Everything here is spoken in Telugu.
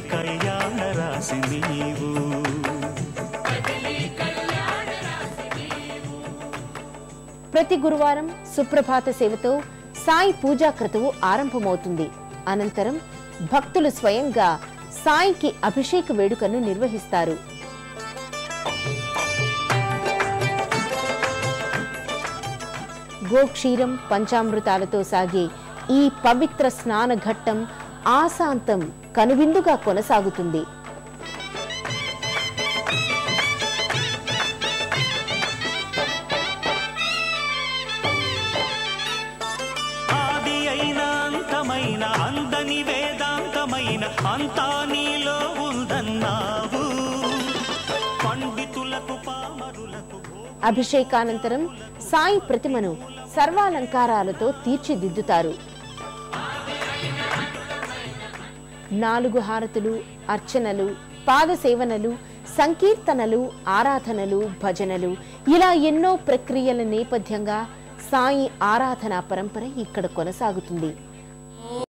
కళ్యాణ రాసి నీవు. ప్రతి గురువారం సుప్రభాత సేవతో సాయి పూజా క్రతువు ఆరంభమవుతుంది. అనంతరం భక్తులు స్వయంగా సాయికి అభిషేక వేడుకను నిర్వహిస్తారు. గోక్షీరం పంచామృతాలతో సాగే ఈ పవిత్ర స్నాన ఘట్టం ఆశాంతం కనువిందుగా కొనసాగుతుంది. ఆది అయిన అంతమైన అందని వేదాంతమైన అంతా నీలో ఉందన్నావు. పండితులకు పామరులకు భో- అభిషేకానంతరం సాయి ప్రతిమను సర్వాలంకారాలతో తీర్చిదిద్దుతారు. నాలుగు హారతులు అర్చనలు పాదసేవనలు సంకీర్తనలు ఆరాధనలు భజనలు. ఇలా ఎన్నో ప్రక్రియల నేపథ్యంగా సాయి ఆరాధనా పరంపర ఇక్కడ కొనసాగుతుంది.